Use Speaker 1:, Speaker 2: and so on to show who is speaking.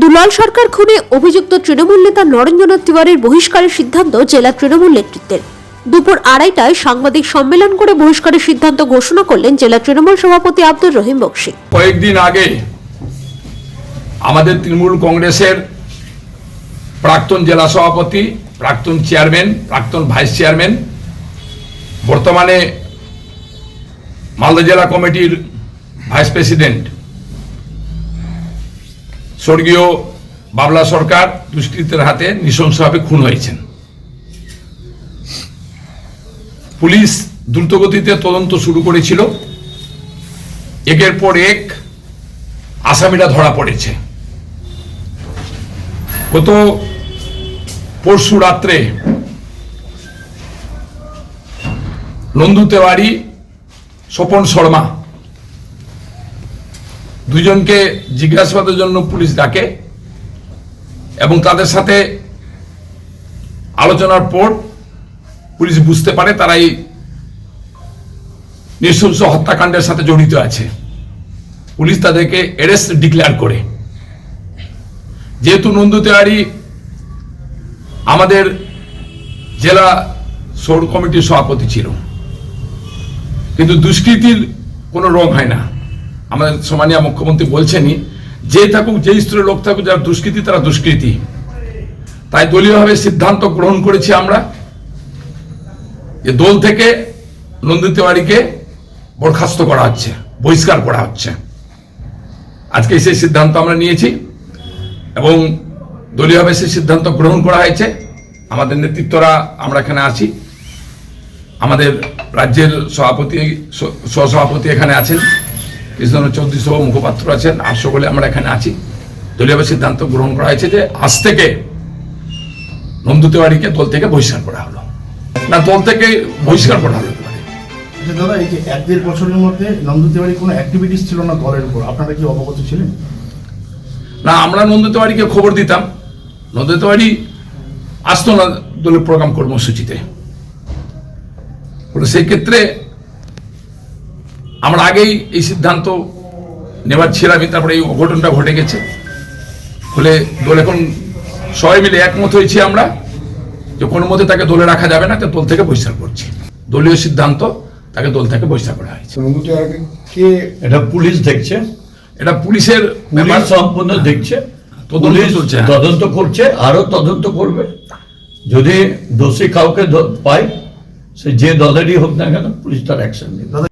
Speaker 1: দুলাল সরকার খুনে অভিযুক্ত তৃণমূল নেতা নরেন্দ্রনাথ তিওয়ারির বহিষ্কারের সিদ্ধান্ত জেলা তৃণমূল নেতৃত্বের। দুপুর আড়াইটায় সাংবাদিক সম্মেলন করে বহিষ্কারের সিদ্ধান্ত ঘোষণা করলেন জেলা তৃণমূল সভাপতি আব্দুর রহিম বক্সি।
Speaker 2: কয়েকদিন আগে আমাদের তৃণমূল কংগ্রেসের প্রাক্তন জেলা সভাপতি, প্রাক্তন চেয়ারম্যান, প্রাক্তন ভাইস চেয়ারম্যান, বর্তমানে মালদা জেলা কমিটির ভাইস প্রেসিডেন্ট স্বর্গীয় বাবলা সরকার দুষ্কৃতের হাতে নৃশংসভাবে খুন হয়েছেন। পুলিশ দ্রুতগতিতে তদন্ত শুরু করেছিল। একের পর এক আসামিরা ধরা পড়েছে। গত পরশু রাত্রে নন্দু তেওয়ারি, স্বপন শর্মা দুজনকে জিজ্ঞাসাবাদের জন্য পুলিশ ডাকে এবং তাদের সাথে আলোচনার পর পুলিশ বুঝতে পারে তারা এই নৃশংস হত্যাকাণ্ডের সাথে জড়িত আছে। পুলিশ তাদেরকে অ্যারেস্ট ডিক্লেয়ার করে। যেহেতু নন্দু তেওয়ারি আমাদের জেলা সৌর কমিটির সভাপতি ছিল, কিন্তু দুষ্কৃতির কোনো রং হয় না। আমাদের সম্মানীয় মুখ্যমন্ত্রী বলছেনই, যে থাকুক, যে স্তরের লোক থাকুক, যারা দুষ্কৃতি, তারা দুষ্কৃতি। তাই দলীয়ভাবে সিদ্ধান্ত গ্রহণ করেছি আমরা যে দল থেকে নন্দু তেওয়ারিকে বরখাস্ত করা হচ্ছে, বহিষ্কার করা হচ্ছে। আজকে সেই সিদ্ধান্ত আমরা নিয়েছি এবং দলীয়ভাবে সেই সিদ্ধান্ত গ্রহণ করা হয়েছে। আমাদের নেতৃত্বরা আমরা এখানে আছি। আমাদের রাজ্যের সভাপতি সহসভাপতি এখানে আছেন। কৃষ্ণ চৌধুরী সহ মুখপাত্র আছেন আর সকলে আমরা এখানে আছি। দলীয়ভাবে সিদ্ধান্ত গ্রহণ করা হয়েছে যে আজ থেকে নন্দু তেওয়ারিকে দল থেকে বহিষ্কার করা হলো। না দল থেকে বহিষ্কার করা হলো।
Speaker 3: আচ্ছা দাদা এই যে এক দেড় বছরের মধ্যে নন্দু তেওয়ারি কোনো অ্যাক্টিভিটিস ছিল না দলের উপর? আপনারা কি অবগত ছিলেন?
Speaker 2: না আমরা নন্দু তেওয়ারিকে খবর দিতাম। নন্দু তেওয়ারি আসতো না দলের প্রোগ্রাম কর্মসূচিতে। সেই ক্ষেত্রে আমরা আগেই এই সিদ্ধান্ত নেবার ছিলামই তারপরে এই অঘটনটা ঘটে গেছে। ফলে দল এখন সবাই মিলে একমত হয়েছি আমরা যে কোনো মতে তাকে দলে রাখা যাবে না তো দল থেকে বহিষ্কার করছি। দলীয় সিদ্ধান্ত তাকে দল থেকে বহিষ্কার করা হয়েছে।
Speaker 4: কে? এটা পুলিশ দেখছে।
Speaker 2: এটা পুলিশের
Speaker 4: পুলিশ
Speaker 2: ব্যাপার।
Speaker 4: সম্পূর্ণ দেখছে।
Speaker 2: তদন্ত
Speaker 4: পুলিশ
Speaker 2: চলছে।
Speaker 4: তদন্ত করছে আরও তদন্ত করবে। যদি দোষী কাউকে পায় সে যে দলেরই হোক না কেন পুলিশ তার অ্যাকশন নেবে।